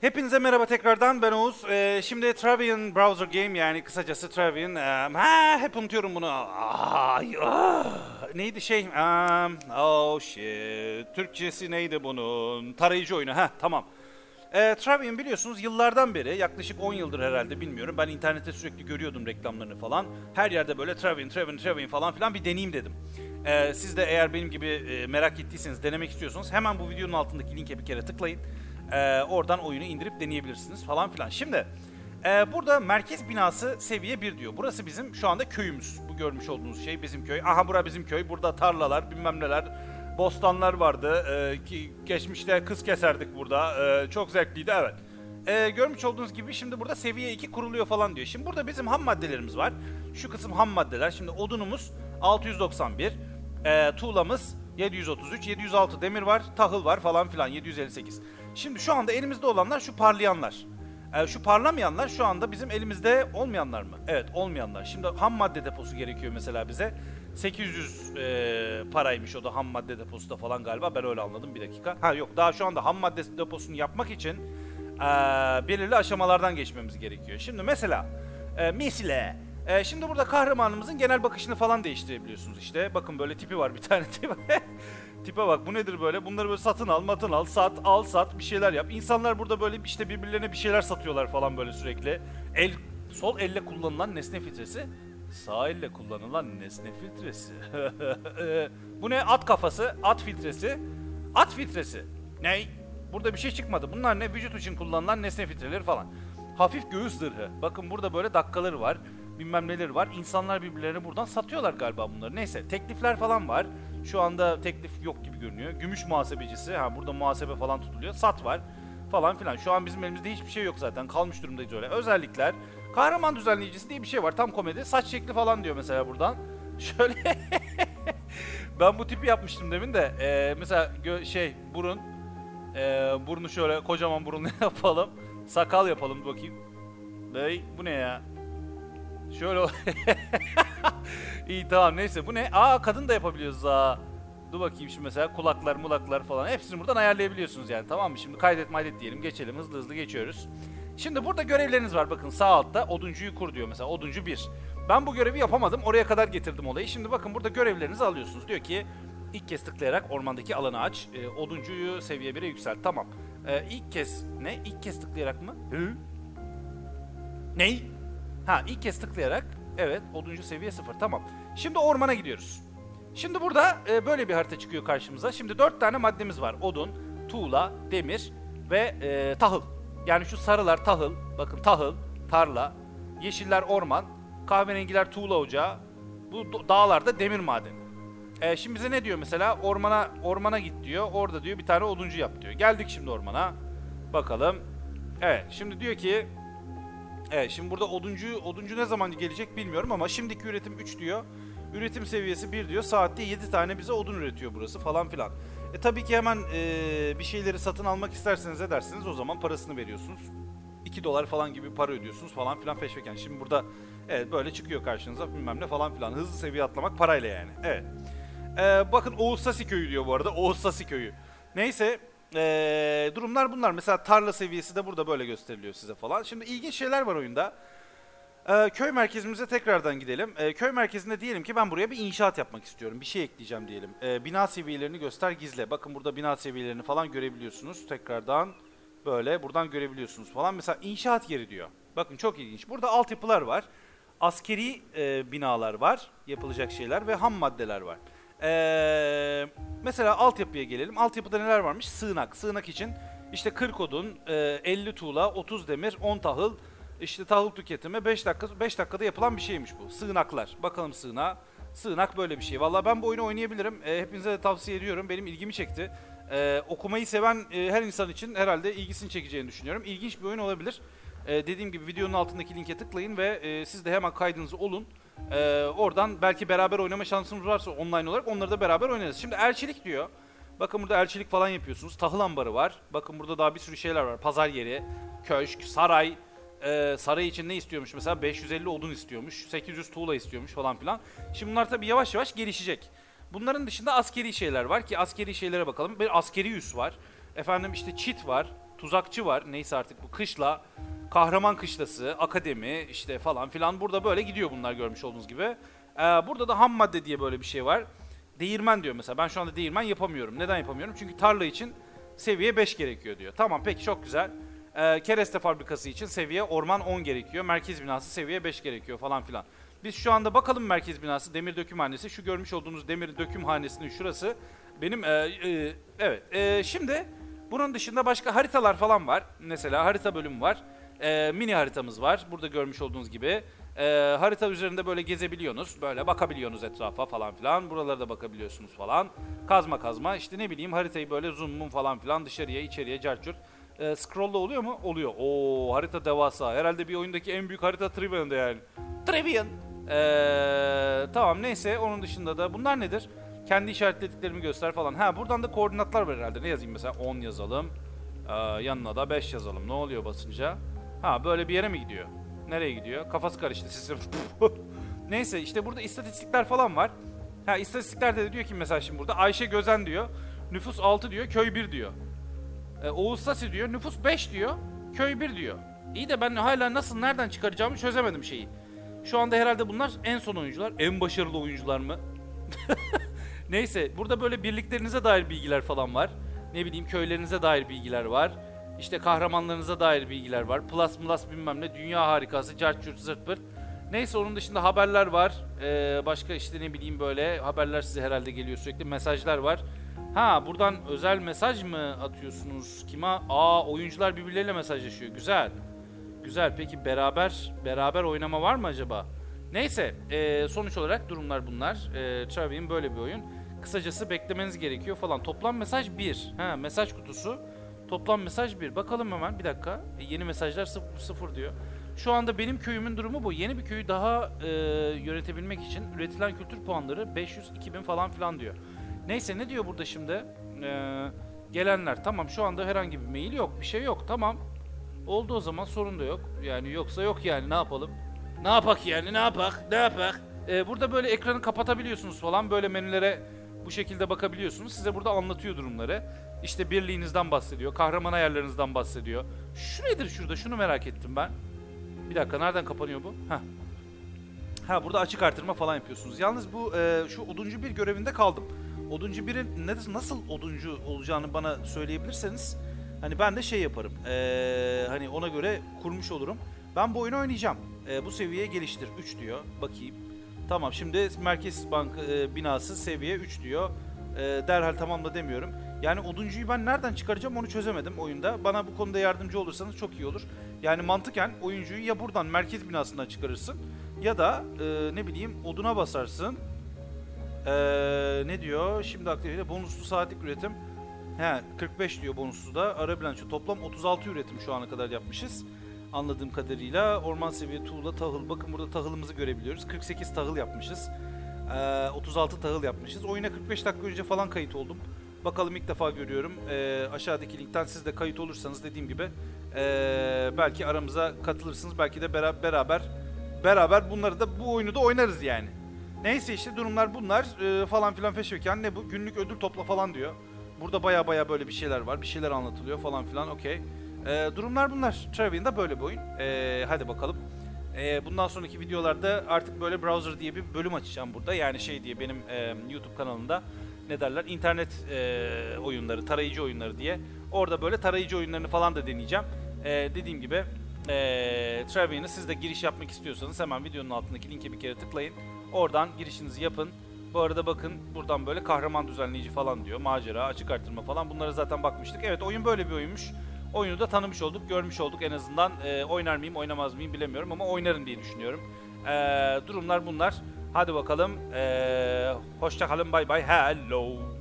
Hepinize merhaba tekrardan ben Oğuz. Ee, şimdi Travian Browser Game yani kısacası Travian. eee, ha hep unutuyorum bunu. Ay, ah. neydi şey? Um, oh shit. Türkçesi neydi bunun? Tarayıcı oyunu. Ha tamam. Ee, Travian biliyorsunuz yıllardan beri yaklaşık 10 yıldır herhalde bilmiyorum. Ben internette sürekli görüyordum reklamlarını falan. Her yerde böyle Travian, Travian, Travian falan filan bir deneyeyim dedim. Ee, siz de eğer benim gibi e, merak ettiyseniz, denemek istiyorsanız hemen bu videonun altındaki linke bir kere tıklayın. Ee, oradan oyunu indirip deneyebilirsiniz falan filan. Şimdi e, burada merkez binası seviye 1 diyor. Burası bizim şu anda köyümüz. Bu görmüş olduğunuz şey bizim köy. Aha bura bizim köy. Burada tarlalar bilmem neler. Bostanlar vardı. Ee, ki geçmişte kız keserdik burada. Ee, çok zevkliydi evet. Ee, görmüş olduğunuz gibi şimdi burada seviye 2 kuruluyor falan diyor. Şimdi burada bizim ham maddelerimiz var. Şu kısım ham maddeler. Şimdi odunumuz 691. Ee, tuğlamız 733, 706 demir var, tahıl var falan filan 758. Şimdi şu anda elimizde olanlar şu parlayanlar. Ee, şu parlamayanlar şu anda bizim elimizde olmayanlar mı? Evet olmayanlar. Şimdi ham madde deposu gerekiyor mesela bize. 800 e, paraymış o da ham madde deposu da falan galiba. Ben öyle anladım bir dakika. Ha yok daha şu anda ham madde deposunu yapmak için e, belirli aşamalardan geçmemiz gerekiyor. Şimdi mesela e, misile e, şimdi burada kahramanımızın genel bakışını falan değiştirebiliyorsunuz işte. Bakın böyle tipi var bir tane tip. Tipe bak bu nedir böyle? Bunları böyle satın al, matın al, sat, al, sat bir şeyler yap. İnsanlar burada böyle işte birbirlerine bir şeyler satıyorlar falan böyle sürekli. El sol elle kullanılan nesne filtresi, sağ elle kullanılan nesne filtresi. bu ne? At kafası, at filtresi, at filtresi. Ney? Burada bir şey çıkmadı. Bunlar ne? Vücut için kullanılan nesne filtreleri falan. Hafif göğüs zırhı. Bakın burada böyle dakikaları var. Bilmem neleri var. İnsanlar birbirlerine buradan satıyorlar galiba bunları. Neyse teklifler falan var. Şu anda teklif yok gibi görünüyor. Gümüş muhasebecisi. Ha burada muhasebe falan tutuluyor. Sat var falan filan. Şu an bizim elimizde hiçbir şey yok zaten. Kalmış durumdayız öyle. Özellikler. Kahraman düzenleyicisi diye bir şey var. Tam komedi. Saç şekli falan diyor mesela buradan. Şöyle ben bu tipi yapmıştım demin de. Ee, mesela şey burun. Ee, burnu şöyle kocaman burunlu yapalım. Sakal yapalım bakayım. Bey bu ne ya? Şöyle İyi tamam neyse bu ne? Aa kadın da yapabiliyoruz ha. Dur bakayım şimdi mesela kulaklar mulaklar falan hepsini buradan ayarlayabiliyorsunuz yani tamam mı? Şimdi kaydet maydet diyelim geçelim hızlı hızlı geçiyoruz. Şimdi burada görevleriniz var bakın sağ altta oduncuyu kur diyor mesela oduncu 1. Ben bu görevi yapamadım oraya kadar getirdim olayı. Şimdi bakın burada görevlerinizi alıyorsunuz. Diyor ki ilk kez tıklayarak ormandaki alanı aç. E, oduncuyu seviye 1'e yükselt tamam. E, ilk kez ne? İlk kez tıklayarak mı? Hı? Ney? Ha ilk kez tıklayarak evet oduncu seviye 0 tamam. Şimdi ormana gidiyoruz. Şimdi burada e, böyle bir harita çıkıyor karşımıza. Şimdi 4 tane maddemiz var. Odun, tuğla, demir ve e, tahıl. Yani şu sarılar tahıl, bakın tahıl, tarla, yeşiller orman, kahverengiler tuğla ocağı, bu dağlarda demir madeni. E, şimdi bize ne diyor mesela? Ormana ormana git diyor. Orada diyor bir tane oduncu yap diyor. Geldik şimdi ormana. Bakalım. Evet şimdi diyor ki Evet şimdi burada oduncu oduncu ne zaman gelecek bilmiyorum ama şimdiki üretim 3 diyor. Üretim seviyesi 1 diyor. Saatte 7 tane bize odun üretiyor burası falan filan. E tabii ki hemen e, bir şeyleri satın almak isterseniz edersiniz o zaman parasını veriyorsunuz. 2 dolar falan gibi para ödüyorsunuz falan filan feşveken. Şimdi burada evet böyle çıkıyor karşınıza bilmem ne falan filan. Hızlı seviye atlamak parayla yani. Evet. E, bakın Oğuz Sasi köyü diyor bu arada. Oğuz Sasi köyü. Neyse ee, durumlar bunlar. Mesela tarla seviyesi de burada böyle gösteriliyor size falan. Şimdi ilginç şeyler var oyunda. Ee, köy merkezimize tekrardan gidelim. Ee, köy merkezinde diyelim ki ben buraya bir inşaat yapmak istiyorum. Bir şey ekleyeceğim diyelim. Ee, bina seviyelerini göster gizle. Bakın burada bina seviyelerini falan görebiliyorsunuz. Tekrardan böyle buradan görebiliyorsunuz falan. Mesela inşaat yeri diyor. Bakın çok ilginç. Burada altyapılar var. Askeri e, binalar var. Yapılacak şeyler ve ham maddeler var. Ee, mesela altyapıya gelelim. Altyapıda neler varmış? Sığınak. Sığınak için işte 40 odun, e, 50 tuğla, 30 demir, 10 tahıl, işte tahıl tüketimi 5 dakika 5 dakikada yapılan bir şeymiş bu. Sığınaklar. Bakalım sığınağa. Sığınak böyle bir şey. Vallahi ben bu oyunu oynayabilirim. E, hepinize de tavsiye ediyorum. Benim ilgimi çekti. E, okumayı seven e, her insan için herhalde ilgisini çekeceğini düşünüyorum. İlginç bir oyun olabilir. E, dediğim gibi videonun altındaki linke tıklayın ve e, siz de hemen kaydınızı olun. Ee, oradan belki beraber oynama şansımız varsa online olarak onları da beraber oynarız. Şimdi elçilik diyor. Bakın burada elçilik falan yapıyorsunuz. Tahıl ambarı var. Bakın burada daha bir sürü şeyler var. Pazar yeri, köşk, saray. Ee, saray için ne istiyormuş mesela? 550 odun istiyormuş. 800 tuğla istiyormuş falan filan. Şimdi bunlar tabii yavaş yavaş gelişecek. Bunların dışında askeri şeyler var ki askeri şeylere bakalım. Bir askeri üs var. Efendim işte çit var. tuzakçı var. Neyse artık bu kışla, kahraman kışlası, akademi işte falan filan. Burada böyle gidiyor bunlar görmüş olduğunuz gibi. Ee, burada da ham madde diye böyle bir şey var. Değirmen diyor mesela. Ben şu anda değirmen yapamıyorum. Neden yapamıyorum? Çünkü tarla için seviye 5 gerekiyor diyor. Tamam peki çok güzel. Ee, kereste fabrikası için seviye orman 10 gerekiyor. Merkez binası seviye 5 gerekiyor falan filan. Biz şu anda bakalım merkez binası demir dökümhanesi. Şu görmüş olduğunuz demir dökümhanesinin şurası. Benim e, e, evet. E, şimdi bunun dışında başka haritalar falan var. Mesela harita bölümü var. E, mini haritamız var. Burada görmüş olduğunuz gibi. E, harita üzerinde böyle gezebiliyorsunuz. Böyle bakabiliyorsunuz etrafa falan filan. Buralara da bakabiliyorsunuz falan. Kazma kazma. İşte ne bileyim haritayı böyle zoom mum falan filan dışarıya içeriye carcurt. E, scroll'da oluyor mu? Oluyor. Oo harita devasa. Herhalde bir oyundaki en büyük harita Trivian'da yani. Trivian. Ee, tamam neyse onun dışında da bunlar nedir? Kendi işaretlediklerimi göster falan. Ha buradan da koordinatlar var herhalde. Ne yazayım mesela 10 yazalım. Ee, yanına da 5 yazalım. Ne oluyor basınca? Ha böyle bir yere mi gidiyor? Nereye gidiyor? Kafası karıştı sistem. neyse işte burada istatistikler falan var. Ha istatistiklerde de diyor ki mesela şimdi burada Ayşe Gözen diyor. Nüfus 6 diyor, köy 1 diyor. Ee, Oğuz Sasi diyor, nüfus 5 diyor, köy 1 diyor. İyi de ben hala nasıl, nereden çıkaracağımı çözemedim şeyi. Şu anda herhalde bunlar en son oyuncular. En başarılı oyuncular mı? Neyse burada böyle birliklerinize dair bilgiler falan var. Ne bileyim köylerinize dair bilgiler var. İşte kahramanlarınıza dair bilgiler var. Plus plus bilmem ne dünya harikası cart curt zırt pırt. Neyse onun dışında haberler var. Ee, başka işte ne bileyim böyle haberler size herhalde geliyor sürekli. Mesajlar var. Ha buradan özel mesaj mı atıyorsunuz? Kime? Aa oyuncular birbirleriyle mesajlaşıyor. Güzel. Güzel. Peki beraber beraber oynama var mı acaba? Neyse, e, sonuç olarak durumlar bunlar. E, Travian böyle bir oyun. Kısacası beklemeniz gerekiyor falan. Toplam mesaj 1. Ha, mesaj kutusu. Toplam mesaj 1. Bakalım hemen bir dakika. E, yeni mesajlar 0 diyor. Şu anda benim köyümün durumu bu. Yeni bir köyü daha e, yönetebilmek için üretilen kültür puanları 500 2000 falan filan diyor. Neyse ne diyor burada şimdi? E, gelenler. Tamam şu anda herhangi bir mail yok. Bir şey yok. Tamam. Oldu o zaman sorun da yok. Yani yoksa yok yani ne yapalım? Ne yapak yani ne yapak? Ne yapak? Ee, burada böyle ekranı kapatabiliyorsunuz falan. Böyle menülere bu şekilde bakabiliyorsunuz. Size burada anlatıyor durumları. İşte birliğinizden bahsediyor. Kahraman ayarlarınızdan bahsediyor. Şu nedir şurada? Şunu merak ettim ben. Bir dakika nereden kapanıyor bu? Heh. Ha burada açık artırma falan yapıyorsunuz. Yalnız bu e, şu oduncu bir görevinde kaldım. Oduncu birin nasıl oduncu olacağını bana söyleyebilirseniz hani ben de şey yaparım. E, hani ona göre kurmuş olurum. Ben bu oyunu oynayacağım. E, bu seviyeye geliştir 3 diyor. Bakayım. Tamam şimdi Merkez Bank e, binası seviye 3 diyor. E, derhal tamamla demiyorum. Yani oduncuyu ben nereden çıkaracağım onu çözemedim oyunda. Bana bu konuda yardımcı olursanız çok iyi olur. Yani mantıken oyuncuyu ya buradan merkez binasından çıkarırsın ya da e, ne bileyim oduna basarsın. E, ne diyor? Şimdi aktifte bonuslu saatlik üretim. He 45 diyor bonuslu da. Ara bilanço toplam 36 üretim şu ana kadar yapmışız. Anladığım kadarıyla orman seviye tuğla tahıl. Bakın burada tahılımızı görebiliyoruz. 48 tahıl yapmışız. Ee, 36 tahıl yapmışız. Oyuna 45 dakika önce falan kayıt oldum. Bakalım ilk defa görüyorum. Ee, aşağıdaki linkten siz de kayıt olursanız dediğim gibi ee, belki aramıza katılırsınız. Belki de bera- beraber beraber bunları da bu oyunu da oynarız yani. Neyse işte durumlar bunlar ee, falan filan feşvekan ne bu günlük ödül topla falan diyor. Burada baya baya böyle bir şeyler var. Bir şeyler anlatılıyor falan filan okey. Ee, durumlar bunlar. Travian'da böyle bir oyun. Ee, hadi bakalım. Ee, bundan sonraki videolarda artık böyle browser diye bir bölüm açacağım burada. Yani şey diye benim e, YouTube kanalımda ne derler internet e, oyunları, tarayıcı oyunları diye. Orada böyle tarayıcı oyunlarını falan da deneyeceğim. Ee, dediğim gibi e, Travian'ı siz de giriş yapmak istiyorsanız hemen videonun altındaki linke bir kere tıklayın. Oradan girişinizi yapın. Bu arada bakın buradan böyle kahraman düzenleyici falan diyor. Macera, açık artırma falan bunlara zaten bakmıştık. Evet oyun böyle bir oyunmuş. Oyunu da tanımış olduk, görmüş olduk en azından. Ee, oynar mıyım, oynamaz mıyım bilemiyorum ama oynarım diye düşünüyorum. Ee, durumlar bunlar. Hadi bakalım. Ee, hoşça kalın, bay bay. Hello.